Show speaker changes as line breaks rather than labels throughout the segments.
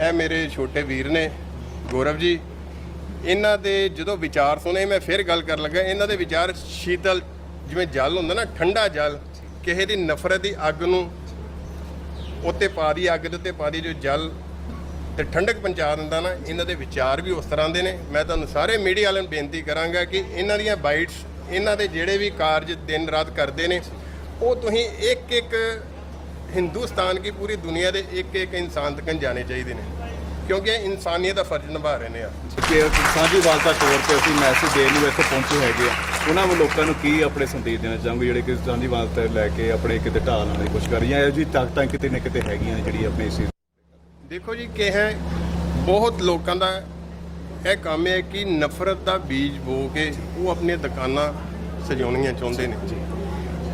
ਇਹ ਮੇਰੇ ਛੋਟੇ ਵੀਰ ਨੇ, ਗੌਰਵ ਜੀ। ਇਹਨਾਂ ਦੇ ਜਦੋਂ ਵਿਚਾਰ ਸੁਣੇ, ਮੈਂ ਫਿਰ ਗੱਲ ਕਰਨ ਲੱਗਾ। ਇਹਨਾਂ ਦੇ ਵਿਚਾਰ ਸ਼ੀਤਲ, ਜਿਵੇਂ ਜਲ ਹੁੰਦਾ ਨਾ, ਠੰਡਾ ਜਲ, ਕਿਸੇ ਦੀ ਨਫ਼ਰਤ ਦੀ ਅੱਗ ਨੂੰ ਉੱਤੇ ਪਾ ਦੀ, ਅੱਗ ਦੇ ਉੱਤੇ ਪਾ ਦੀ, ਜੋ ਜਲ ਤੇ ਠੰਡਕ ਪਹੁੰਚਾ ਦਿੰਦਾ ਨਾ, ਇਹਨਾਂ ਦੇ ਵਿਚਾਰ ਵੀ ਉਸ ਤਰ੍ਹਾਂ ਦੇ ਨੇ। ਮੈਂ ਤੁਹਾਨੂੰ ਸਾਰੇ ਮੀਡੀਆ ਵਾਲਿਆਂ ਨੂੰ ਬੇਨਤੀ ਕਰਾਂਗਾ ਕਿ ਇਹਨਾਂ ਦੀਆਂ ਬਾਈਟਸ, ਇਹਨਾਂ ਦੇ ਜਿਹੜੇ ਵੀ ਕਾਰਜ ਦਿਨ ਰਾਤ ਕਰਦੇ ਨੇ, ਉਹ ਤੁਸੀਂ ਇੱਕ ਇੱਕ ਹਿੰਦੁਸਤਾਨ ਕੀ ਪੂਰੀ ਦੁਨੀਆ ਦੇ ਇੱਕ ਇੱਕ ਇਨਸਾਨ ਤੱਕ ਜਾਣੇ ਚਾਹੀਦੇ ਨੇ। ਕਿਉਂਕਿ ਇਹ ਇਨਸਾਨੀਅਤ ਦਾ ਫਰਜ਼ ਨਿਭਾ ਰਹੇ ਨੇ ਆ।
ਕਿ ਸਾਂਝੀ ਵਾਲਤਾ ਤੌਰ ਤੇ ਅਸੀਂ ਮੈਸੇਜ ਦੇਣ ਨੂੰ ਇੱਥੇ ਪਹੁੰਚੇ ਹੈਗੇ ਆ। ਉਹਨਾਂ ਨੂੰ ਲੋਕਾਂ ਨੂੰ ਕੀ ਆਪਣੇ ਸੰਦੇਸ਼ ਦੇਣਾ ਚਾਹੋਗੇ ਜਿਹੜੇ ਕਿ ਸਾਂਝੀ ਵਾਲਤਾ ਲੈ ਕੇ ਆਪਣੇ ਕਿਤੇ ਢਾਲ ਦੀ ਕੋਸ਼ਿਸ਼ ਕਰ ਰਹੀਆਂ ਇਹੋ ਜਿਹੀ ਤਾਕਤਾਂ ਕਿਤੇ ਨਾ ਕਿਤੇ ਹੈਗੀਆਂ ਨੇ ਜਿਹੜੀ ਆਪਣੇ ਇਸ
ਦੇਖੋ ਜੀ ਕਿ ਹੈ ਬਹੁਤ ਲੋਕਾਂ ਦਾ ਇਹ ਕੰਮ ਹੈ ਕਿ ਨਫ਼ਰਤ ਦਾ ਬੀਜ ਬੋ ਕੇ ਉਹ ਆਪਣੀਆਂ ਦੁਕਾਨਾਂ ਸਜਾਉਣੀਆਂ ਚਾਹੁੰਦੇ ਨੇ।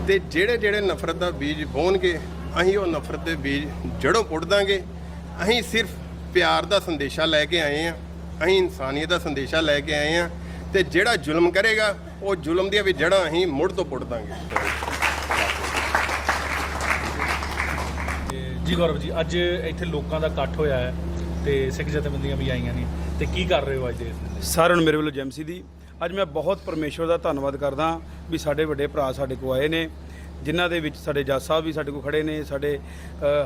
ਤੇ ਜਿਹੜੇ ਜਿਹੜੇ ਨਫ਼ਰਤ ਦਾ ਬੀਜ ਬੋਣਗੇ ਅਸੀਂ ਉਹ ਨਫ਼ਰਤ ਦੇ ਬੀਜ ਜੜੋਂ ਪੁੱਟ ਦਾਂਗੇ। ਅਸੀਂ ਸਿਰਫ ਪਿਆਰ ਦਾ ਸੰਦੇਸ਼ਾ ਲੈ ਕੇ ਆਏ ਆ ਅਸੀਂ ਇਨਸਾਨੀਅਤ ਦਾ ਸੰਦੇਸ਼ਾ ਲੈ ਕੇ ਆਏ ਆ ਤੇ ਜਿਹੜਾ ਜ਼ੁਲਮ ਕਰੇਗਾ ਉਹ ਜ਼ੁਲਮ ਦੀਆਂ ਵੀ ਜੜ੍ਹਾਂ ਅਸੀਂ ਮੁੜ ਤੋਂ ਪੁੱਟ ਦਾਂਗੇ।
ਜੀ ਗੌਰਵ ਜੀ ਅੱਜ ਇੱਥੇ ਲੋਕਾਂ ਦਾ ਇਕੱਠ ਹੋਇਆ ਹੈ ਤੇ ਸਿੱਖ ਜਥੇਬੰਦੀਆਂ ਵੀ ਆਈਆਂ ਨੇ। ਤੇ ਕੀ ਕਰ ਰਹੇ ਹੋ ਅੱਜ ਦੇ?
ਸਾਰਿਆਂ ਨੂੰ ਮੇਰੇ ਵੱਲੋਂ ਜੈਮਸੀ ਦੀ ਅੱਜ ਮੈਂ ਬਹੁਤ ਪਰਮੇਸ਼ਵਰ ਦਾ ਧੰਨਵਾਦ ਕਰਦਾ ਵੀ ਸਾਡੇ ਵੱਡੇ ਭਰਾ ਸਾਡੇ ਕੋਲ ਆਏ ਨੇ। ਜਿਨ੍ਹਾਂ ਦੇ ਵਿੱਚ ਸਾਡੇ ਜੱਜ ਸਾਹਿਬ ਵੀ ਸਾਡੇ ਕੋਲ ਖੜੇ ਨੇ, ਸਾਡੇ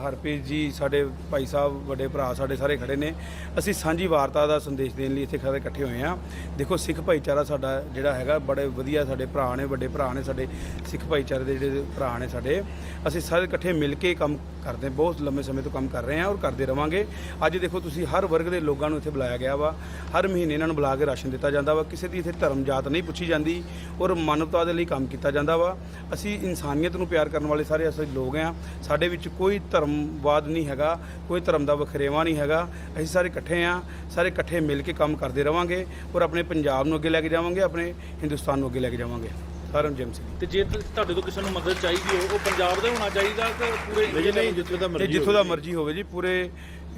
ਹਰਪ੍ਰੀਤ ਜੀ, ਸਾਡੇ ਭਾਈ ਸਾਹਿਬ, ਵੱਡੇ ਭਰਾ ਸਾਡੇ ਸਾਰੇ ਖੜੇ ਨੇ। ਅਸੀਂ ਸਾਂਝੀ ਵਾਰਤਾ ਦਾ ਸੰਦੇਸ਼ ਦੇਣ ਲਈ ਇੱਥੇ ਖੜੇ ਇਕੱਠੇ ਹੋਏ ਹਾਂ। ਦੇਖੋ, ਸਿੱਖ ਭਾਈਚਾਰਾ ਸਾਡਾ ਜਿਹੜਾ ਹੈਗਾ ਬੜੇ ਵਧੀਆ ਸਾਡੇ ਭਰਾ ਨੇ, ਵੱਡੇ ਭਰਾ ਨੇ ਸਾਡੇ ਸਿੱਖ ਭਾਈਚਾਰੇ ਦੇ ਜਿਹੜੇ ਭਰਾ ਨੇ ਸਾਡੇ। ਅਸੀਂ ਸਾਰੇ ਇਕੱਠੇ ਮਿਲ ਕੇ ਕੰਮ ਕਰਦੇ ਬਹੁਤ ਲੰਮੇ ਸਮੇਂ ਤੋਂ ਕੰਮ ਕਰ ਰਹੇ ਹਾਂ ਔਰ ਕਰਦੇ ਰਵਾਂਗੇ। ਅੱਜ ਦੇਖੋ, ਤੁਸੀਂ ਹਰ ਵਰਗ ਦੇ ਲੋਕਾਂ ਨੂੰ ਇੱਥੇ ਬੁਲਾਇਆ ਗਿਆ ਵਾ। ਹਰ ਮਹੀਨੇ ਇਹਨਾਂ ਨੂੰ ਬੁਲਾ ਕੇ ਰਾਸ਼ਨ ਦਿੱਤਾ ਜਾਂਦਾ ਵਾ। ਕਿਸੇ ਦੀ ਇੱਥੇ ਧਰਮ ਜਾਤ ਨਹੀਂ ਪੁੱਛੀ ਜਾਂਦੀ ਔਰ ਮਾਨਵਤਾ ਦੇ ਲਈ ਕੰਮ ਕੀਤਾ ਜਾਂਦਾ ਵਾ। ਅਸੀਂ ਇਨਸਾਨ ਇਨਸਾਨੀਅਤ ਨੂੰ ਪਿਆਰ ਕਰਨ ਵਾਲੇ ਸਾਰੇ ਅਸੀਂ ਲੋਕ ਆ ਸਾਡੇ ਵਿੱਚ ਕੋਈ ਧਰਮਵਾਦ ਨਹੀਂ ਹੈਗਾ ਕੋਈ ਧਰਮ ਦਾ ਵਖਰੇਵਾ ਨਹੀਂ ਹੈਗਾ। ਅਸੀਂ ਸਾਰੇ ਇਕੱਠੇ ਆ ਸਾਰੇ ਇਕੱਠੇ ਮਿਲ ਕੇ ਕੰਮ ਕਰਦੇ ਰਵਾਂਗੇ ਔਰ ਆਪਣੇ ਪੰਜਾਬ ਨੂੰ ਅੱਗੇ ਲੈ ਕੇ ਜਾਵਾਂਗੇ ਆਪਣੇ ਹਿੰਦੁਸਤਾਨ ਨੂੰ ਅੱਗੇ ਲੈ ਕੇ ਜਾਵਾਂਗੇ। ਸਾਰਿਆਂ ਨੂੰ ਜੈਮ ਸਿੰਘ
ਤੇ ਜੇ ਤੁਹਾਡੇ ਤੋਂ ਕਿਸੇ ਨੂੰ ਮਦਦ ਚਾਹੀਦੀ ਹੋ ਉਹ ਪੰਜਾਬ ਦਾ ਹੋਣਾ ਚਾਹੀਦਾ ਕਿ ਪੂਰੇ ਇੰਡੀਆ ਦਾ
ਜਿੱਥੋਂ ਦਾ ਮਰਜ਼ੀ ਜਿੱਥੋਂ ਦਾ ਮਰਜ਼ੀ ਹੋਵੇ ਜੀ ਪੂਰੇ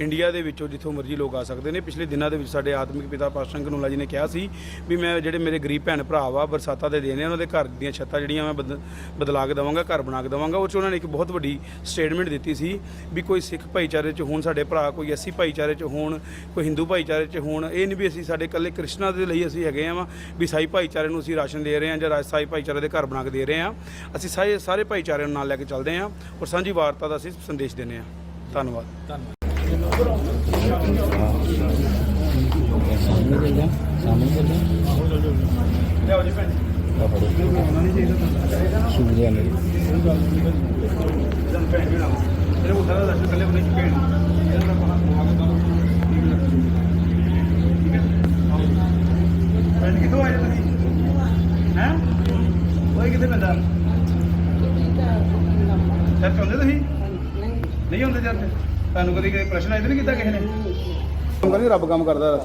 ਇੰਡੀਆ ਦੇ ਵਿੱਚੋਂ ਜਿੱਥੋਂ ਮਰਜ਼ੀ ਲੋਕ ਆ ਸਕਦੇ ਨੇ। ਪਿਛਲੇ ਦਿਨਾਂ ਦੇ ਵਿੱਚ ਸਾਡੇ ਆਤਮਿਕ ਪਿਤਾ ਪਾਤਸ਼ਾਹ ਕਨੂਲਾ ਜੀ ਨੇ ਕਿਹਾ ਸੀ ਵੀ ਮੈਂ ਜਿਹੜੇ ਮੇਰੇ ਗਰੀਬ ਭੈਣ ਭਰਾ ਵਾ ਬਰਸਾਤਾਂ ਦੇ ਦੇਣੇ ਨੇ, ਉਹਨਾਂ ਦੇ ਘਰ ਦੀਆਂ ਛੱਤਾਂ ਜਿਹੜੀਆਂ ਮੈਂ ਬਦ- ਬਦਲਾ ਕੇ ਦੇਵਾਂਗਾ, ਘਰ ਬਣਾ ਕੇ ਦੇਵਾਂਗਾ। ਉਹ 'ਚ ਉਹਨਾਂ ਨੇ ਇੱਕ ਬਹੁਤ ਵੱਡੀ ਸਟੇਟਮੈਂਟ ਦਿੱਤੀ ਸੀ ਵੀ ਕੋਈ ਸਿੱਖ ਭਾਈਚਾਰੇ 'ਚ ਹੋਣ, ਸਾਡੇ ਭਰਾ ਕੋਈ ਐਸੀ ਭਾਈਚਾਰੇ 'ਚ ਹੋਣ, ਕੋਈ ਹਿੰਦੂ ਭਾਈਚਾਰੇ 'ਚ ਹੋਣ, ਇਹ ਨਹੀਂ ਵੀ ਅਸੀਂ ਸਾਡੇ ਇਕੱਲੇ ਕ੍ਰਿਸ਼ਨਾ ਦੇ ਲਈ ਅਸੀਂ ਹੈਗੇ ਆ ਵਾ, ਵੀ ਸਾਈ ਭਾਈਚਾਰੇ ਨੂੰ ਅਸੀਂ ਰਾਸ਼ਨ ਦੇ ਰਹੇ ਹਾਂ ਜਾਂ ਰਾਜਸਾਈ ਭਾਈਚਾਰੇ ਦੇ ਘਰ ਬਣਾ ਕੇ ਦੇ ਰਹੇ ਹਾਂ ਅਸੀਂ ਸਾਰੇ ਸਾਰੇ ਭਾਈਚਾਰੇ ਨੂੰ ਨਾਲ ਲੈ ਕੇ ਚੱਲਦੇ ਹਾਂ ਔਰ ਸਾਂਝੀ ਵਾਰਤਾ ਦਾ ਅਸੀਂ ਸੰਦੇਸ਼ ਦਿੰਦੇ ਹਾਂ ਧੰਨਵਾਦ।
ਧੰਨਵਾਦ।
ਕਿੱਥੋਂ ਆਏ ਤੁਸੀਂ ਹੈ ਓਏ ਕਿੱਥੇ ਪੈਂਦਾ ਚਰਚ ਹੁੰਦੇ ਤੁਸੀਂ ਨਹੀਂ ਹੁੰਦੇ ਚਰਚ ਤੁਹਾਨੂੰ ਕਦੀ ਕੋਈ ਪ੍ਰਸ਼ਨ ਆਇਆ ਤਾਂ ਨਹੀਂ ਕੀਤਾ ਕਿਸੇ ਨੇ? ਕੰਮ ਕਰੀ ਰੱਬ ਕੰਮ ਕਰਦਾ।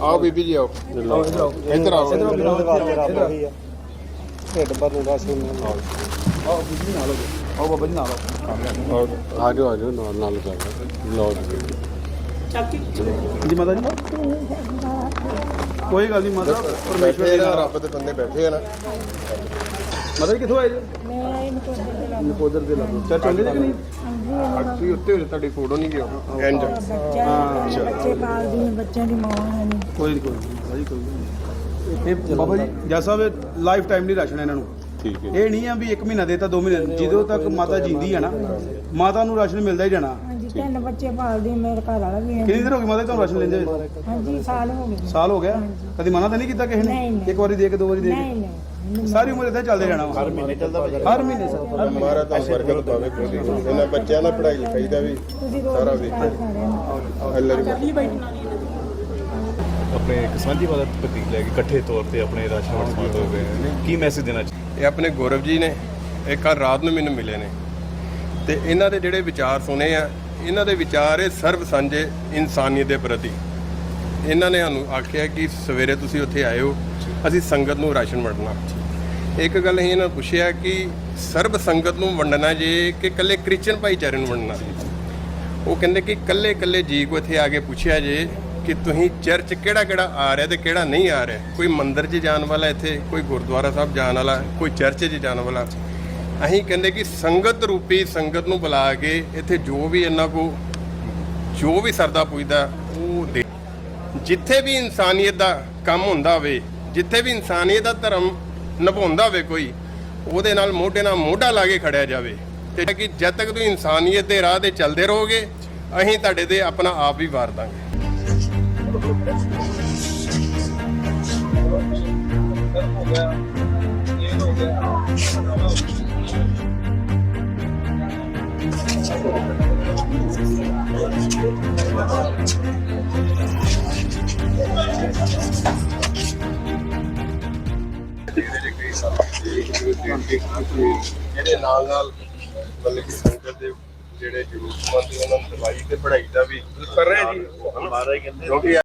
ਆਓ ਬੀਬੀ ਜੀ ਆਓ। ਇੱਧਰ ਆਓ। ਇੱਧਰ ਆਓ।
ਆਓ। ਬੀਬੀ ਨਾਲ ਹੋ ਆਓ ਬਾਬਾ ਜੀ ਨਾਲ ਆਓ।
ਆ ਜਾਓ ਆ ਜਾਓ। ਨਾਲ ਨਾਲ ਕਰ ਲਓ
ਜੀ। ਮਾਤਾ ਜੀ। ਕੋਈ ਗੱਲ ਨਹੀਂ ਮਾਤਾ ਪਰਮੇਸ਼ਵਰ
ਬੈਠੇ
ਦੇ
ਆ
ਨਾਲ।
ਰੱਬ ਦੇ ਬੰਦੇ ਬੈਠੇ ਆ ਨਾ।
ਜੀ ਕਿੱਥੋਂ ਆਏ ਜੀ?
ਮੈਂ ਇਹਨੂੰ ਕੋਈ ਦੇ ਲਾ
ਨਕੋਦਰ ਦੇ ਲਾਗੋਂ। ਚਰਚ ਜੀ ਕਿ ਨਹੀਂ?
ਤੁਸੀਂ ਉੱਤੇ ਹੋ ਤੁਹਾਡੀ ਫੋਟੋ ਨਹੀਂ ਗਿਆ ਇੰਜ
ਬੱਚਾ ਬੱਚੇ ਪਾਲਦੀ ਹਾਂ, ਬੱਚਿਆਂ ਦੀ ਮਾਂ ਹੈ ਨਹੀਂ।
ਕੋਈ ਨਹੀਂ ਕੋਈ ਨਹੀਂ ਭਾਜੀ ਕੋਈ ਨਹੀਂ ਇਹ ਬਾਬਾ ਜੀ ਜੱਜ ਸਾਹਿਬ ਲਾਈਫ ਟਾਈਮ ਨਹੀਂ ਰਾਸ਼ਨ ਇਹਨਾਂ ਨੂੰ।
ਠੀਕ ਹੈ।
ਇਹ ਨਹੀਂ ਆ ਵੀ 1 ਮਹੀਨਾ ਦੇਤਾ 2 ਮਹੀਨੇ। ਜਦੋਂ ਤੱਕ ਮਾਤਾ ਜਿੰਦੀ ਆ ਨਾ ਮਾਤਾ ਨੂੰ ਰਾਸ਼ਨ ਮਿਲਦਾ ਹੀ ਜਾਣਾ।
ਹਾਂਜੀ ਤਿੰਨ ਬੱਚੇ ਪਾਲਦੀ ਹਾਂ, ਮੇਰੇ ਘਰ ਵਾਲਾ ਵੀ ਹੈ।
ਕਿੰਨੀ ਦੇਰ ਹੋ ਗਈ ਮਾਤਾ ਜੀ ਤੁਹਾਨੂੰ ਰਾਸ਼ਨ ਲੈਂਦੇ ਹੋਏ?
ਹਾਂਜੀ ਸਾਲ ਹੋ ਗਏ।
ਸਾਲ ਹੋ ਗਿਆ? ਕਦੀ ਮਨਾ ਤਾਂ ਨਹੀਂ ਕੀਤਾ ਕਿਸੇ ਨੇ। ਇੱਕ ਵਾਰੀ ਦੇ ਕੇ ਦੋ ਵਾਰੀ ਦੇ
ਨਹੀਂ ਨਹੀਂ।
ਸਾਰੀ ਉਮਰ ਇੱਥੇ ਚੱਲਦੇ ਰਹਿਣਾ ਹਰ ਮਹੀਨੇ ਚੱਲਦਾ ਹਰ ਮਹੀਨੇ ਸਰ ਹਰ ਮਹੀਨੇ।
ਮਾਰਾ ਤਾਂ ਬਰਕਤ ਪਾਵੇ ਕੋਈ ਇਹਨਾਂ ਬੱਚਿਆਂ ਦਾ ਪੜ੍ਹਾਈ ਲਿਖਾਈ ਦਾ ਵੀ। ਸਾਰਾ ਵੇਖੋ। ਅੱਲਾ ਦੀ
ਆਪਣੇ ਇੱਕ ਸਾਂਝੀ ਵਾਲਤਾ ਪ੍ਰਤੀਕ ਲੈ ਕੇ ਇਕੱਠੇ ਤੌਰ ਤੇ ਆਪਣੇ ਰਾਸ਼ਨ ਵੰਡ ਹੋ ਗਏ। ਕੀ ਮੈਸੇਜ ਦੇਣਾ ਚਾਹੀਦਾ
ਇਹ ਆਪਣੇ ਗੌਰਵ ਜੀ ਨੇ ਇਹ ਕੱਲ ਰਾਤ ਨੂੰ ਮੈਨੂੰ ਮਿਲੇ ਨੇ। ਤੇ ਇਹਨਾਂ ਦੇ ਜਿਹੜੇ ਵਿਚਾਰ ਸੁਣੇ ਆ ਇਹਨਾਂ ਦੇ ਵਿਚਾਰ ਇਹ ਸਰਬ ਸਾਂਝੇ ਇਨਸਾਨੀਅਤ ਦੇ ਪ੍ਰਤੀ। ਇਹਨਾਂ ਨੇ ਸਾਨੂੰ ਆਖਿਆ ਕਿ ਸਵੇਰੇ ਤੁਸੀਂ ਉੱਥੇ ਆਏ ਹੋ ਅਸੀਂ ਸੰਗਤ ਨੂੰ ਰਾਸ਼ਨ ਵੰਡਣਾ। ਇੱਕ ਗੱਲ ਅਸੀਂ ਇਹਨਾਂ ਨੂੰ ਪੁੱਛਿਆ ਕਿ ਸਰਬ ਸੰਗਤ ਨੂੰ ਵੰਡਣਾ ਜੇ ਕਿ ਇਕੱਲੇ ਕ੍ਰਿਸਚਨ ਭਾਈਚਾਰੇ ਨੂੰ ਵੰਡਣਾ ਉਹ ਕਹਿੰਦੇ ਕਿ ਇਕੱਲੇ ਇਕੱਲੇ ਜੀ ਕੋ ਇੱਥੇ ਆ ਕੇ ਪੁੱਛਿਆ ਜੇ ਕਿ ਤੁਸੀਂ ਚਰਚ ਕਿਹੜਾ ਕਿਹੜਾ ਆ ਰਿਹਾ ਤੇ ਕਿਹੜਾ ਨਹੀਂ ਆ ਰਿਹਾ? ਕੋਈ ਮੰਦਿਰ 'ਚ ਜਾਣ ਵਾਲਾ ਇੱਥੇ, ਕੋਈ ਗੁਰਦੁਆਰਾ ਸਾਹਿਬ ਜਾਣ ਵਾਲਾ, ਕੋਈ ਚਰਚ 'ਚ ਜਾਣ ਵਾਲਾ। ਅਸੀਂ ਕਹਿੰਦੇ ਕਿ ਸੰਗਤ ਰੂਪੀ ਸੰਗਤ ਨੂੰ ਬੁਲਾ ਕੇ ਇੱਥੇ ਜੋ ਵੀ ਇਹਨਾਂ ਕੋ, ਜੋ ਵੀ ਸਰਦਾ ਪੁੱਜਦਾ, ਉਹ ਦੇ। ਜਿੱਥੇ ਵੀ ਇਨਸਾਨੀਅਤ ਦਾ ਕੰਮ ਹੁੰਦਾ ਹੋਵੇ, ਜਿੱਥੇ ਵੀ ਇਨਸਾਨੀਅਤ ਦਾ ਧਰਮ ਨਿਭਾਉਂਦਾ ਹੋਵੇ ਕੋਈ, ਉਹਦੇ ਨਾਲ ਮੋਢੇ ਨਾਲ ਮੋਢਾ ਲਾ ਕੇ ਖੜਿਆ ਜਾਵੇ। ਤੇ ਕਿ ਜਦ ਤੱਕ ਤੁਸੀਂ ਇਨਸਾਨੀਅਤ ਦੇ ਰਾਹ ਤੇ ਚੱਲਦੇ ਰਹੋਗੇ, ਅਸੀਂ ਤੁਹਾਡੇ ਤੇ ਆਪਣਾ ਆਪ ਵੀ ਵਾਰ ਦਾਂਗੇ। ਇਹਦੇ ਨਾਲ ਨਾਲ ਮਤਲਬ ਕਿ ਸੰਗਤ ਦੇ ਜਿਹੜੇ ਜ਼ਰੂਰਤਮੰਦ ਉਹਨਾਂ ਨੂੰ ਦਵਾਈ ਤੇ ਪੜ੍ਹਾਈ ਦਾ ਵੀ ਕਰ ਰਹੇ ਜੀ। ਹਮਾਰਾ ਹੀ ਕਹਿੰਦੇ